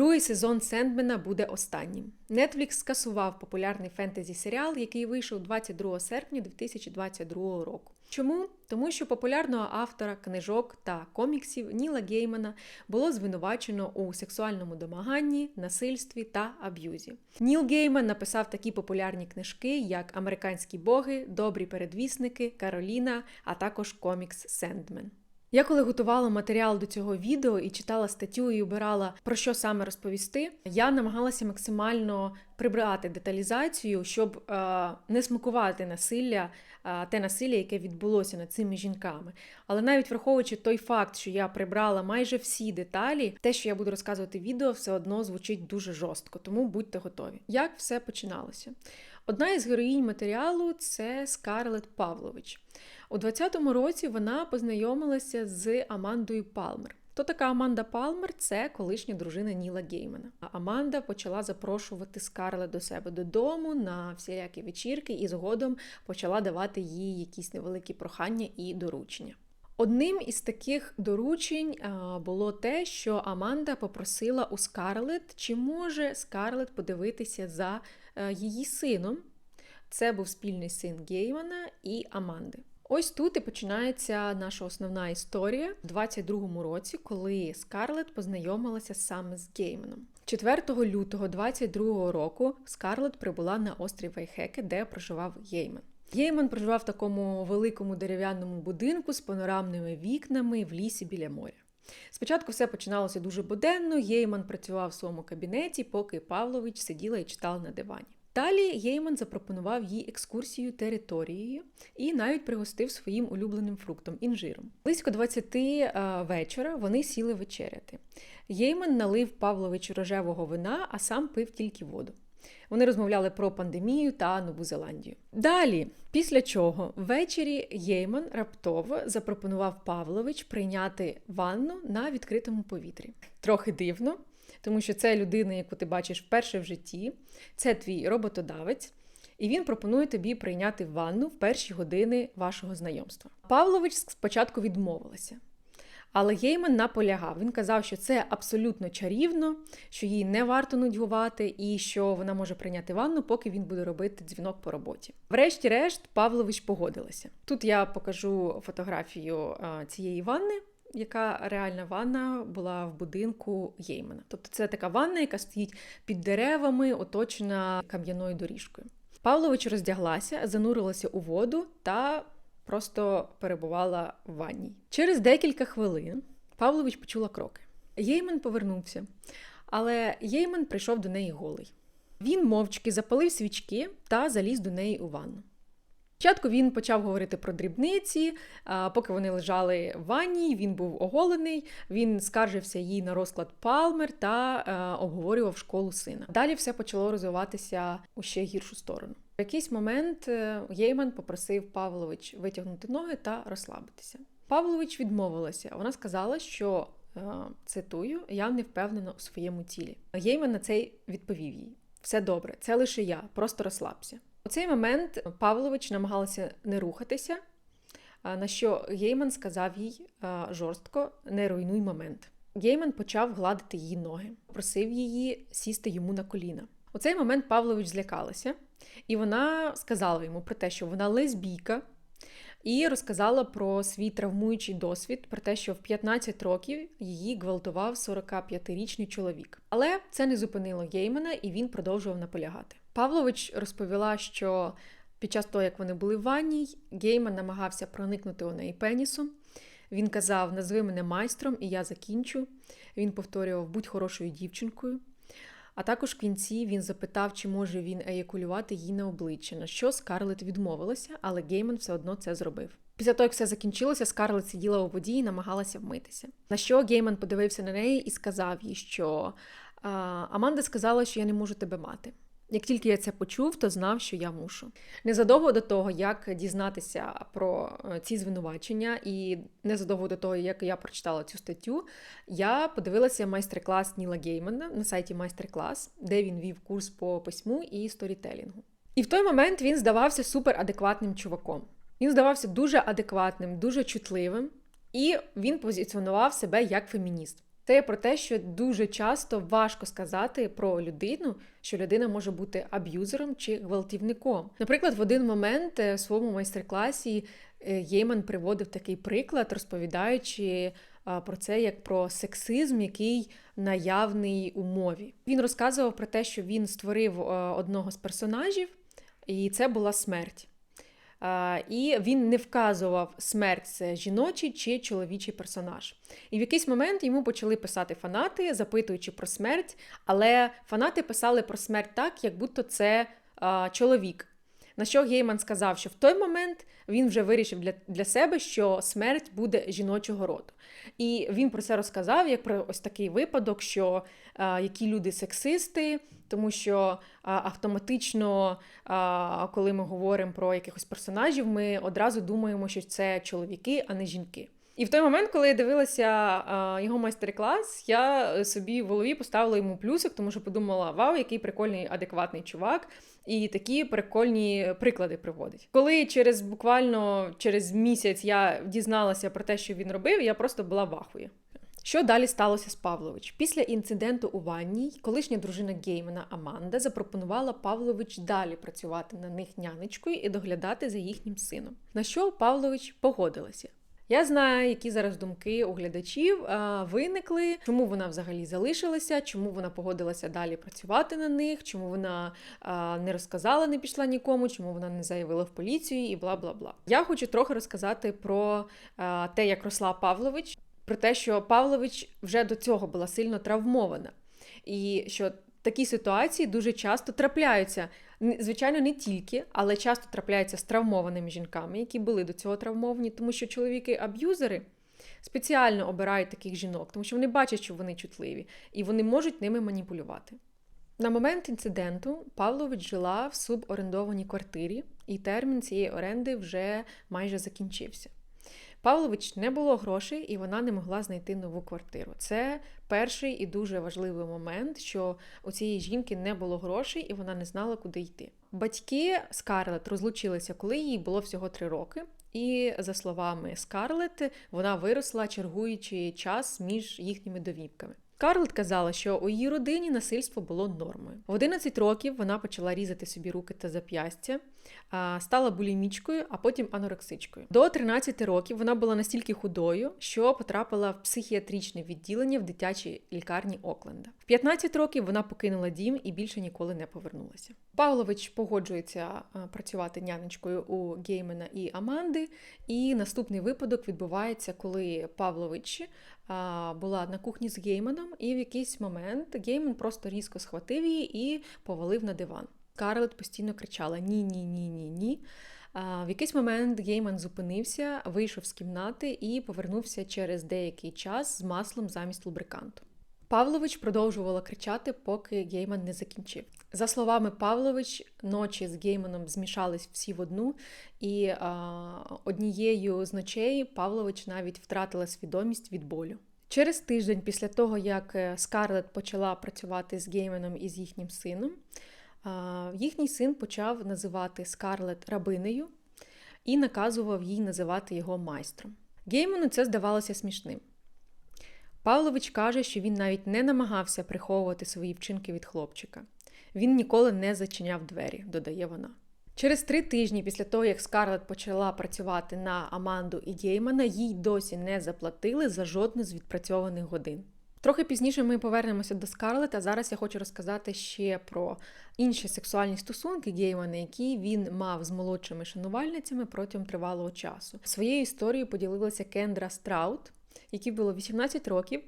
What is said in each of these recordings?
Другий сезон Сендмена буде останнім. Netflix скасував популярний фентезі серіал, який вийшов 22 серпня 2022 року. Чому? Тому що популярного автора книжок та коміксів Ніла Геймана було звинувачено у сексуальному домаганні, насильстві та аб'юзі. Ніл Гейман написав такі популярні книжки, як Американські боги, Добрі передвісники, Кароліна, а також комікс Сендмен. Я коли готувала матеріал до цього відео і читала статтю і обирала про що саме розповісти, я намагалася максимально прибрати деталізацію, щоб е, не смакувати насилля, е, те насилля, яке відбулося над цими жінками. Але навіть враховуючи той факт, що я прибрала майже всі деталі, те, що я буду розказувати в відео, все одно звучить дуже жорстко, тому будьте готові. Як все починалося? Одна із героїнь матеріалу це Скарлет Павлович. У 20-му році вона познайомилася з Амандою Палмер. Хто така Аманда Палмер? Це колишня дружина Ніла Геймана. А Аманда почала запрошувати Скарлет до себе додому на всілякі вечірки і згодом почала давати їй якісь невеликі прохання і доручення. Одним із таких доручень було те, що Аманда попросила у Скарлет, чи може Скарлет подивитися за е, її сином. Це був спільний син Геймана і Аманди. Ось тут і починається наша основна історія в 22-му році, коли Скарлет познайомилася саме з Гейманом. 4 лютого 22-го року Скарлет прибула на острів Вайхеке, де проживав Гейман. Гейман проживав в такому великому дерев'яному будинку з панорамними вікнами в лісі біля моря. Спочатку все починалося дуже буденно. Гейман працював в своєму кабінеті, поки Павлович сиділа і читала на дивані. Далі Гейман запропонував їй екскурсію територією і навіть пригостив своїм улюбленим фруктом інжиром. Близько 20 вечора вони сіли вечеряти. Гейман налив Павловичу рожевого вина, а сам пив тільки воду. Вони розмовляли про пандемію та Нову Зеландію. Далі, після чого ввечері Гейман раптово запропонував Павлович прийняти ванну на відкритому повітрі. Трохи дивно, тому що це людина, яку ти бачиш вперше в житті, це твій роботодавець, і він пропонує тобі прийняти ванну в перші години вашого знайомства. Павлович спочатку відмовилася. Але Гейман наполягав. Він казав, що це абсолютно чарівно, що їй не варто нудьгувати, і що вона може прийняти ванну, поки він буде робити дзвінок по роботі. Врешті-решт, Павлович погодилася. Тут я покажу фотографію цієї ванни. Яка реальна ванна була в будинку Геймана. Тобто це така ванна, яка стоїть під деревами, оточена кам'яною доріжкою. Павлович роздяглася, занурилася у воду та просто перебувала в ванній. Через декілька хвилин Павлович почула кроки. Єйман повернувся, але Єйман прийшов до неї голий. Він мовчки запалив свічки та заліз до неї у ванну. Спочатку він почав говорити про дрібниці, поки вони лежали в ванні, він був оголений, він скаржився їй на розклад Палмер та е, обговорював школу сина. Далі все почало розвиватися у ще гіршу сторону. В якийсь момент е, Гейман попросив Павлович витягнути ноги та розслабитися. Павлович відмовилася. Вона сказала, що е, цитую, я не впевнена у своєму тілі. Гейман на це відповів їй: все добре, це лише я, просто розслабся. У цей момент Павлович намагалася не рухатися, на що Гейман сказав їй жорстко не руйнуй момент. Гейман почав гладити її ноги, просив її сісти йому на коліна. У цей момент Павлович злякалася, і вона сказала йому про те, що вона лесбійка, і розказала про свій травмуючий досвід, про те, що в 15 років її гвалтував 45-річний чоловік. Але це не зупинило Геймана, і він продовжував наполягати. Павлович розповіла, що під час того, як вони були в ванній, Гейман намагався проникнути у неї пенісом. Він казав: Назви мене майстром, і я закінчу. Він повторював Будь хорошою дівчинкою. А також в кінці він запитав, чи може він еякулювати їй на обличчя, на що Скарлет відмовилася, але Гейман все одно це зробив. Після того, як все закінчилося, Скарлет сиділа у воді і намагалася вмитися. На що Гейман подивився на неї і сказав їй, що Аманда сказала, що я не можу тебе мати. Як тільки я це почув, то знав, що я мушу. Незадовго до того, як дізнатися про е, ці звинувачення, і незадовго до того, як я прочитала цю статтю, я подивилася майстер-клас Ніла Геймана на сайті майстер-клас, де він вів курс по письму і сторітелінгу. І в той момент він здавався суперадекватним чуваком. Він здавався дуже адекватним, дуже чутливим, і він позиціонував себе як фемініст. Це про те, що дуже часто важко сказати про людину, що людина може бути аб'юзером чи гвалтівником. Наприклад, в один момент е, в своєму майстер-класі е, Єйман приводив такий приклад, розповідаючи про це як про сексизм, який наявний у мові. Він розказував про те, що він створив одного з персонажів, і це була смерть. І він не вказував смерть це жіночий чи чоловічий персонаж. І в якийсь момент йому почали писати фанати, запитуючи про смерть, але фанати писали про смерть так, як будто це чоловік. На що Гейман сказав, що в той момент він вже вирішив для для себе, що смерть буде жіночого роду. І він про це розказав як про ось такий випадок, що а, які люди сексисти, тому що а, автоматично, а, коли ми говоримо про якихось персонажів, ми одразу думаємо, що це чоловіки, а не жінки. І в той момент, коли я дивилася його майстер-клас, я собі в голові поставила йому плюсик, тому що подумала: вау, який прикольний, адекватний чувак, і такі прикольні приклади приводить. Коли через буквально через місяць я дізналася про те, що він робив, я просто була в ахуї. Що далі сталося з Павлович? Після інциденту у ванній, колишня дружина Геймана Аманда запропонувала Павлович далі працювати на них нянечкою і доглядати за їхнім сином. На що Павлович погодилася. Я знаю, які зараз думки у глядачів виникли, чому вона взагалі залишилася, чому вона погодилася далі працювати на них, чому вона не розказала, не пішла нікому, чому вона не заявила в поліцію? І бла бла бла. Я хочу трохи розказати про те, як росла Павлович, про те, що Павлович вже до цього була сильно травмована, і що такі ситуації дуже часто трапляються. Звичайно, не тільки, але часто трапляються з травмованими жінками, які були до цього травмовані, тому що чоловіки-аб'юзери спеціально обирають таких жінок, тому що вони бачать, що вони чутливі, і вони можуть ними маніпулювати. На момент інциденту Павлович жила в суборендованій квартирі, і термін цієї оренди вже майже закінчився. Павлович не було грошей, і вона не могла знайти нову квартиру. Це перший і дуже важливий момент, що у цієї жінки не було грошей, і вона не знала, куди йти. Батьки Скарлет розлучилися, коли їй було всього три роки. І за словами Скарлет, вона виросла, чергуючи час між їхніми довідками. Скарлет казала, що у її родині насильство було нормою. В 11 років вона почала різати собі руки та зап'ястя, стала булімічкою, а потім анорексичкою. До 13 років вона була настільки худою, що потрапила в психіатричне відділення в дитячій лікарні Окленда. В 15 років вона покинула дім і більше ніколи не повернулася. Павлович погоджується працювати нянечкою у Геймена і Аманди. І наступний випадок відбувається, коли Павлович була на кухні з Гейманом, і в якийсь момент Гейман просто різко схватив її і повалив на диван. Карлет постійно кричала Ні, ні, ні, ні, ні. В якийсь момент Гейман зупинився, вийшов з кімнати і повернувся через деякий час з маслом замість лубриканту. Павлович продовжувала кричати, поки Гейман не закінчив. За словами Павлович, ночі з Гейманом змішались всі в одну, і а, однією з ночей Павлович навіть втратила свідомість від болю. Через тиждень після того, як е, Скарлет почала працювати з Гейманом і з їхнім сином, їхній син почав називати Скарлет рабинею і наказував їй називати його майстром. Гейману це здавалося смішним. Павлович каже, що він навіть не намагався приховувати свої вчинки від хлопчика. Він ніколи не зачиняв двері, додає вона. Через три тижні після того, як Скарлет почала працювати на Аманду і Геймана, їй досі не заплатили за жодну з відпрацьованих годин. Трохи пізніше ми повернемося до Скарлет, а зараз я хочу розказати ще про інші сексуальні стосунки Геймана, які він мав з молодшими шанувальницями протягом тривалого часу. Своєю історією поділилася Кендра Страут, якій було 18 років,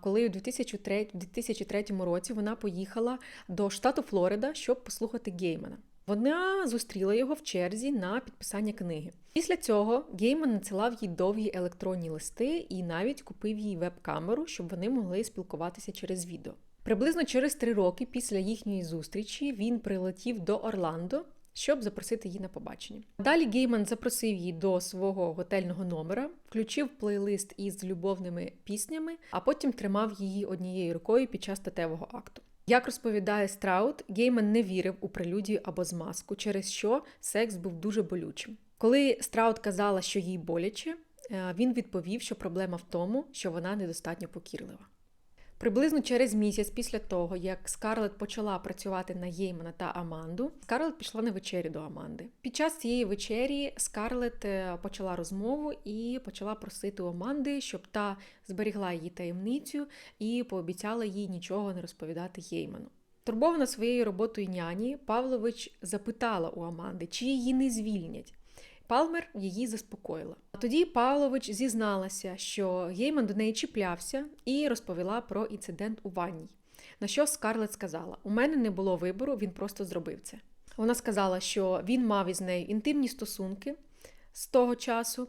коли у 2003, 2003 році вона поїхала до штату Флорида, щоб послухати Геймана. Вона зустріла його в черзі на підписання книги. Після цього Гейман надсилав їй довгі електронні листи і навіть купив їй веб-камеру, щоб вони могли спілкуватися через відео. Приблизно через три роки після їхньої зустрічі він прилетів до Орландо, щоб запросити її на побачення. Далі Гейман запросив її до свого готельного номера, включив плейлист із любовними піснями, а потім тримав її однією рукою під час статевого акту. Як розповідає Страут, Гейман не вірив у прелюдію або змазку, через що секс був дуже болючим. Коли Страут казала, що їй боляче, е, він відповів, що проблема в тому, що вона недостатньо покірлива. Приблизно через місяць після того, як Скарлет почала працювати на Єймана та Аманду, Скарлет пішла на вечерю до Аманди. Під час цієї вечері Скарлет е, почала розмову і почала просити Аманди, щоб та зберігла її таємницю і пообіцяла їй нічого не розповідати Єйману. Турбована своєю роботою няні, Павлович запитала у Аманди, чи її не звільнять. Палмер її заспокоїла. Тоді Павлович зізналася, що Гейман до неї чіплявся і розповіла про інцидент у ванній. На що Скарлет сказала: У мене не було вибору, він просто зробив це. Вона сказала, що він мав із нею інтимні стосунки з того часу,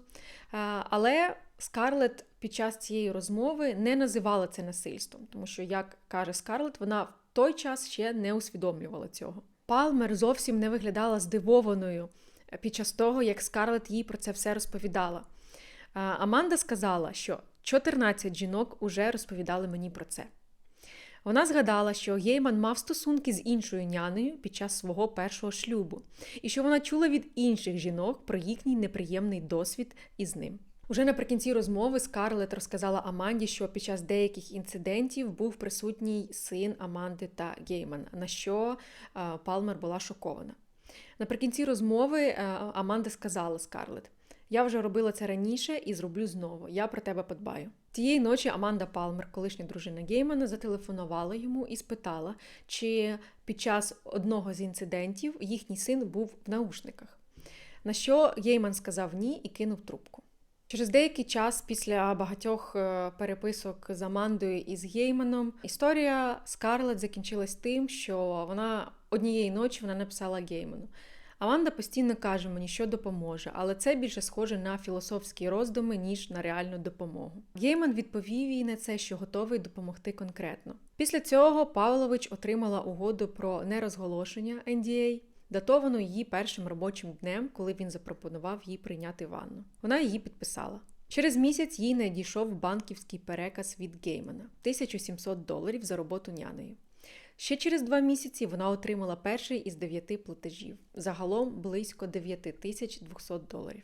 але Скарлет під час цієї розмови не називала це насильством, тому що, як каже Скарлет, вона в той час ще не усвідомлювала цього. Палмер зовсім не виглядала здивованою під час того, як Скарлет їй про це все розповідала. Аманда сказала, що 14 жінок уже розповідали мені про це. Вона згадала, що Гейман мав стосунки з іншою нянею під час свого першого шлюбу, і що вона чула від інших жінок про їхній неприємний досвід із ним. Уже наприкінці розмови Скарлет розказала Аманді, що під час деяких інцидентів був присутній син Аманди та Геймана, на що Палмер була шокована. Наприкінці розмови е, Аманда сказала Скарлет: Я вже робила це раніше і зроблю знову. Я про тебе подбаю. Тієї ночі Аманда Палмер, колишня дружина Геймана, зателефонувала йому і спитала, чи під час одного з інцидентів їхній син був в наушниках. На що Гейман сказав ні і кинув трубку. Через деякий час після багатьох е, переписок з Амандою і з Гейманом історія Скарлет закінчилась тим, що вона однієї ночі вона написала Гейману. Аманда постійно каже мені, що допоможе, але це більше схоже на філософські роздуми, ніж на реальну допомогу. Гейман відповів їй на це, що готовий допомогти конкретно. Після цього Павлович отримала угоду про нерозголошення NDA, датовану її першим робочим днем, коли він запропонував їй прийняти ванну. Вона її підписала. Через місяць їй надійшов банківський переказ від Геймана 1700 доларів за роботу нянею. Ще через два місяці вона отримала перший із дев'яти платежів, загалом близько 9200 доларів.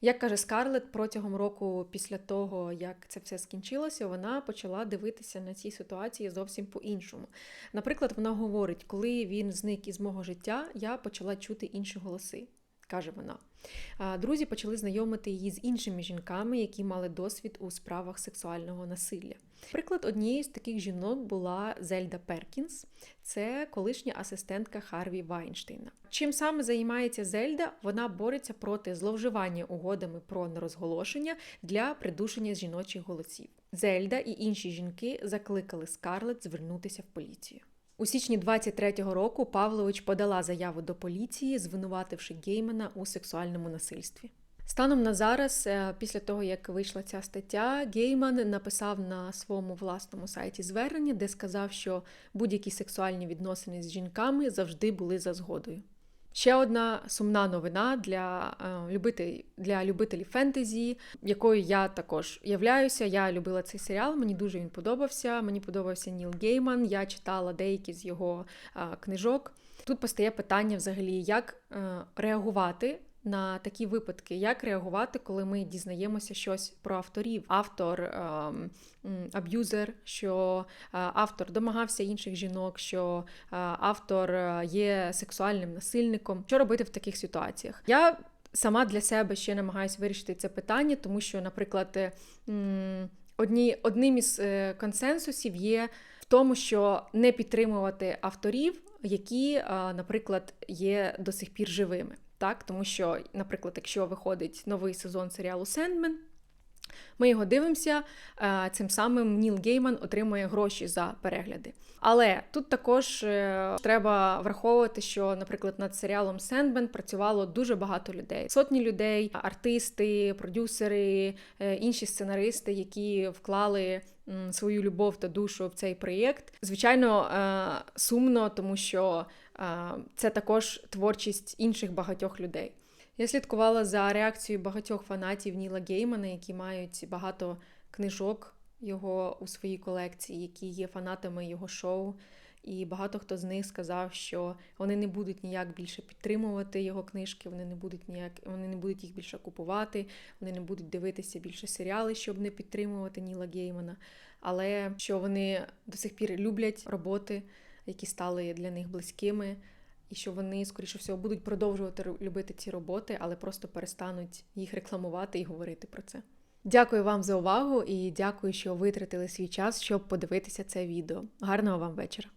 Як каже Скарлет, протягом року після того, як це все скінчилося, вона почала дивитися на ці ситуації зовсім по-іншому. Наприклад, вона говорить, коли він зник із мого життя, я почала чути інші голоси каже вона. Друзі почали знайомити її з іншими жінками, які мали досвід у справах сексуального насилля. Приклад однієї з таких жінок була Зельда Перкінс, це колишня асистентка Харві Вайнштейна. Чим саме займається Зельда? Вона бореться проти зловживання угодами про нерозголошення для придушення жіночих голосів. Зельда і інші жінки закликали Скарлет звернутися в поліцію. У січні 23-го року Павлович подала заяву до поліції, звинувативши Геймана у сексуальному насильстві. Станом на зараз, е, після того як вийшла ця стаття, Гейман написав на своєму власному сайті звернення, де сказав, що будь-які сексуальні відносини з жінками завжди були за згодою. Ще одна сумна новина для е, любителів, для любителів фентезі, якою я також являюся. Я любила цей серіал, мені дуже він подобався. Мені подобався Ніл Гейман. Я читала деякі з його е, книжок. Тут постає питання взагалі, як реагувати на такі випадки, як реагувати, коли ми дізнаємося щось про авторів. Автор ем, аб'юзер, що е, автор домагався інших жінок, що е, автор е, є сексуальним насильником. Що робити в таких ситуаціях? Я сама для себе ще намагаюся вирішити це питання, тому що, наприклад, одні, одним із консенсусів є в тому, що не підтримувати авторів, які, наприклад, є до сих пір живими так? Тому що, наприклад, якщо виходить новий сезон серіалу Сендмен, ми його дивимося, е, цим самим Ніл Гейман отримує гроші за перегляди. Але тут також е, треба враховувати, що, наприклад, над серіалом Сендмен працювало дуже багато людей: сотні людей, артисти, продюсери, е, інші сценаристи, які вклали свою любов та душу в цей проєкт. Звичайно, сумно, тому що це також творчість інших багатьох людей. Я слідкувала за реакцією багатьох фанатів Ніла Геймана, які мають багато книжок його у своїй колекції, які є фанатами його шоу, І багато хто з них сказав, що вони не будуть ніяк більше підтримувати його книжки, вони не будуть ніяк, вони не будуть їх більше купувати, вони не будуть дивитися більше серіали, щоб не підтримувати Ніла Геймана. Але що вони до сих пір люблять роботи, які стали для них близькими, і що вони, скоріше всього, будуть продовжувати любити ці роботи, але просто перестануть їх рекламувати і говорити про це. Дякую вам за увагу і дякую, що витратили свій час, щоб подивитися це відео. Гарного вам вечора!